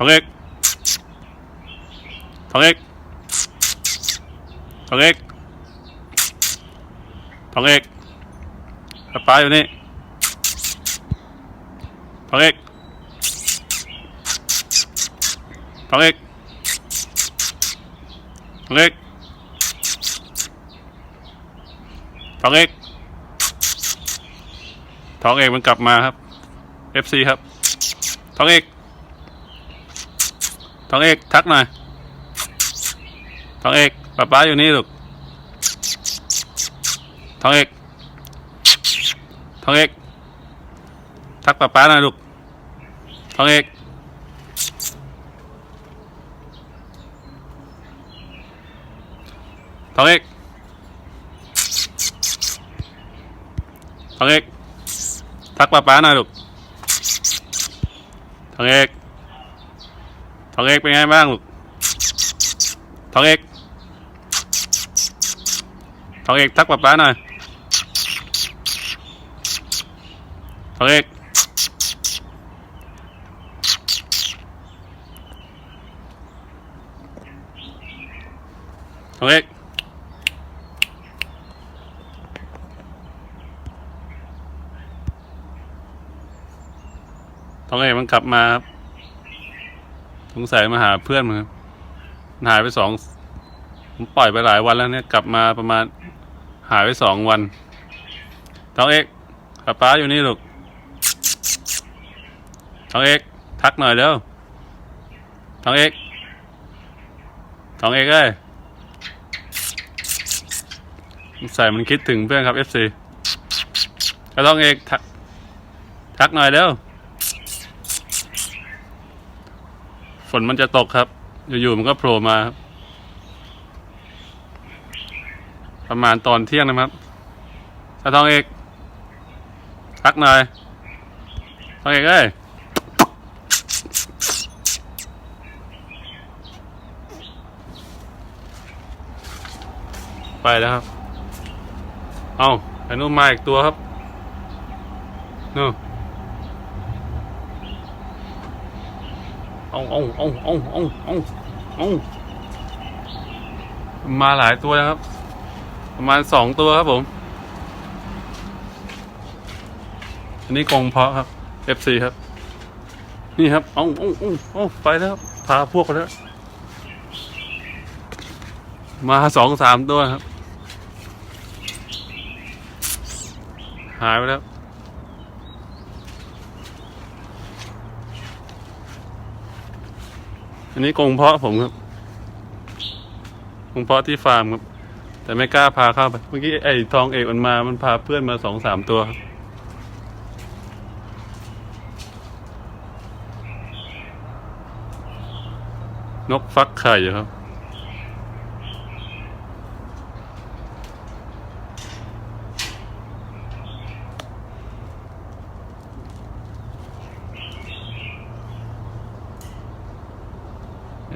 ทองเอกทองเอกทองเอกทองเอกป้าอยู่นี่ทองเอกทองเอกทองเอกทองเอกทองเอกมันกลับมาครับ FC ครับทองเอก ทองเอกทักหน่อยทองเอกป้าป้าอยู่นี่ลูกทองเอกทองเอกทักป้าป้าหน่อยลูกทองเอกทองเอกทองเอกทักป้าป้าหน่อยลูกทองเอก องเอกเป็นไงบ้างลูกทองเอกทองเอกทักป๊าป๊าหน่อยทองเอกทองเอกทองเอกมันกลับมาครับ งสัยมาหาเพื่อนมันหายไปสองผมปล่อยไปหลายวันแล้วเนี่ยกลับมาประมาณหายไปสองวันท้องเอกป้าป้าอยู่นี่ลูกท้องเอกทักหน่อยเร็วท้องเอกท้องเอกเอ้ยสงสัยมันคิดถึงเพื่อนครับ FC ก็ท้องเอกทักทักหน่อยเร็ว ฝนมันจะตกครับ อยู่ๆมันก็โผล่มาครับ ประมาณตอนเที่ยงนะครับตาทองเอกทักหน่อยทองเอกเอ้ยไปแล้วครับ เอาไอ้นู่นมาอีกตัวครับนู่น เอาเอาเอาเอาเอาเอาเอามาหลายตัวนะครับ ประมาณสองตัวครับผม อันนี้กรงเพาะครับ FC ครับ นี่ครับเอาเอาเอาเอาไปแล้วพาพวกไปแล้ว มาสองสามตัวครับ หายไปแล้ว อันนี้กรงเพาะผมครับกรงเพาะที่ฟาร์มครับ แต่ไม่กล้าพาเข้าไป เมื่อกี้ไอ้ทองเอกมันมา มันพาเพื่อนมาสองสามตัวครับนกฟักไข่ครับ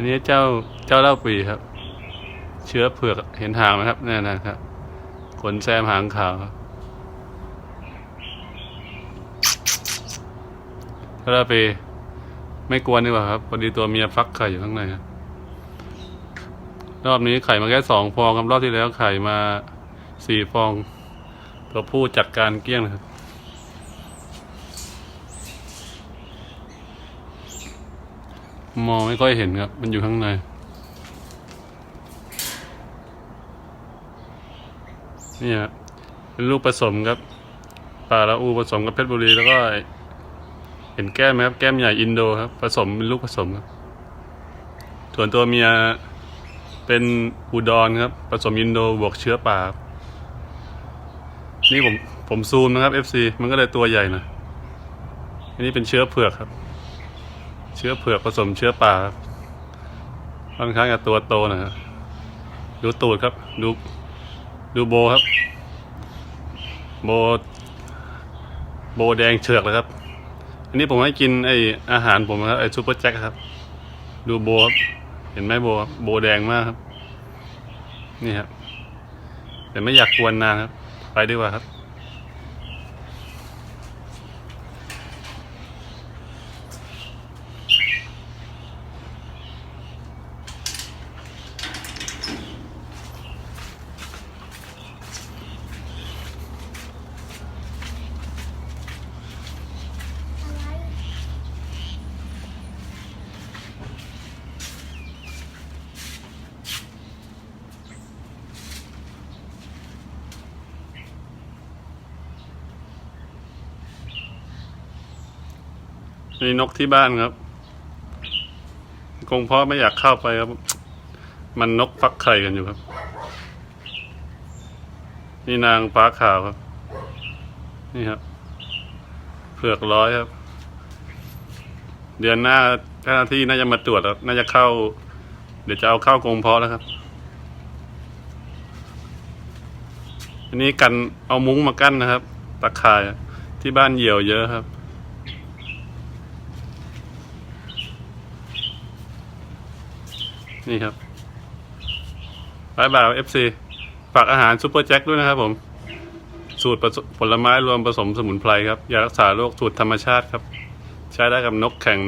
นนี้เจ้าเจ้าเล่าปีครับ เชื้อเผือกเห็นหางไหมครับนี่นะครับ ขนแซมหางขาวครับเจ้าเล่าปีไม่กวนดีกว่าครับพอดีตัวเมียฟักไข่อยู่ข้างในครับรอบนี้ไข่มาแค่สองฟองครับรอบที่แล้วไข่มาสี่ฟองตัวผู้จัดการเกลี้ยงครับ มองไม่ค่อยเห็นครับ มันอยู่ข้างใน นี่ครับเป็นลูกผสมครับปลาละอูผสมกับเพชรบุรีแล้วก็ เห็นแก้มไหมครับ แก้มใหญ่อินโดครับ ผสมเป็นลูกผสมครับ ส่วนตัวเมียเป็นอุดรครับ ผสมอินโดบวกเชื้อป่านี่ผมผมซูมนะครับ FC มันก็เลยตัวใหญ่หนะอันนี้เป็นเชื้อเผือกครับ เชื้อเผือกผสมเชื้อป่าค่อนข้างจะตัวโตนะครับดูตูดครับดูดูโบครับ โบ โบแดงเฉือกเลยครับ อันนี้ผมให้กินไออาหารผมครับไอซูเปอร์แจ็คครับ ดูโบครับเห็นไหมโบโบแดงมากครับ นี่ครับแต่ไม่อยากกวนนานครับ ไปดีกว่าครับ นี่นกที่บ้านครับกรงเพาะไม่อยากเข้าไปครับ มันนกฟักไข่กันอยู่ครับ นี่นางฟ้าขาวครับ นี่ครับ เผือกร้อยครับ เดือนหน้าเจ้าหน้าที่น่าจะมาตรวจแล้วน่าจะเข้า เดี๋ยวจะเอาเข้ากรงเพาะแล้วครับ อันนี้กันเอามุ้งมากั้นนะครับ ตะข่ายที่บ้านเหี่ยวเยอะครับ นี่ครับบายบายเอฟซีฝากอาหารซูเปอร์แจ็คด้วยนะครับผม สูตรผลไม้รวมผสมสมุนไพรครับ ยารักษาโรคสูตรธรรมชาติครับ ใช้ได้กับนกแข่ง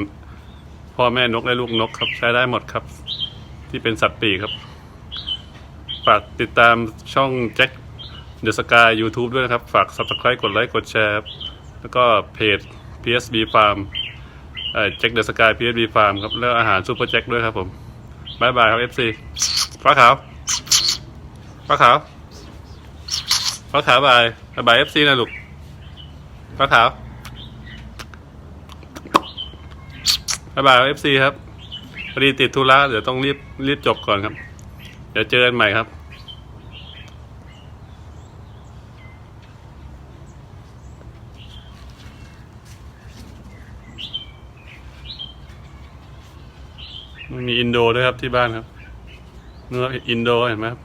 พ่อแม่นกและลูกนกครับ ใช้ได้หมดครับ ที่เป็นสัตว์ปีกครับ ฝากติดตามช่องแจ็คเดอะสกาย YouTube ด้วยนะครับ ฝาก subscribe กดไลค์กดแชร์แล้วก็เพจ PSB Farm เอ่อแจ็คเดอะสกาย PSB Farm ครับ แล้วอาหารซูเปอร์แจ็คด้วยครับผม บายบายครับเอฟซีฟ้าขาวฟ้าขาวฟ้าขาวบายบายบาย FC นะลูกฟ้าขาวบายบายเอฟซีครับพอดีติดธุระเดี๋ยวต้องรีบรีบจบก่อนครับ เดี๋ยวเจอกันใหม่ครับ มีอินโดด้วยครับที่บ้านครับเนื้ออินโดเห็นไหมครับ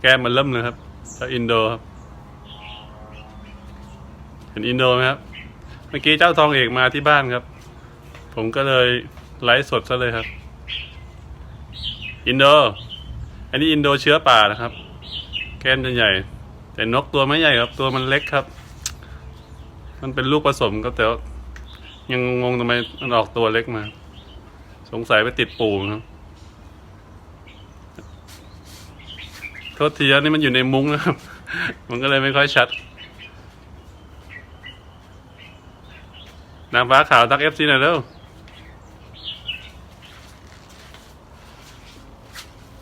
แก้มมันเริ่มเลยครับเจ้าอินโดครับ เห็นอินโดไหมครับ เมื่อกี้เจ้าทองเอกมาที่บ้านครับ ผมก็เลยไลฟ์สดซะเลยครับ อินโด อันนี้อินโดเชื้อป่านะครับ แก้มจะใหญ่ แต่นกตัวไม่ใหญ่ครับ ตัวมันเล็กครับ มันเป็นลูกผสมครับแต่ยังงงทำไมมันออกตัวเล็กมา สงสัยไปติดปูครับโทษทีนะนี่มันอยู่ในมุ้งนะครับ มันก็เลยไม่ค่อยชัด นางฟ้าขาวทักเอฟซีหน่อยเร็ว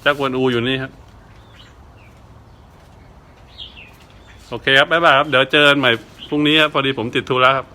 จักวนอูอยู่นี่ครับ โอเคครับ บ๊ายบายครับ เดี๋ยวเจอกันใหม่พรุ่งนี้ครับ พอดีผมติดธุระครับ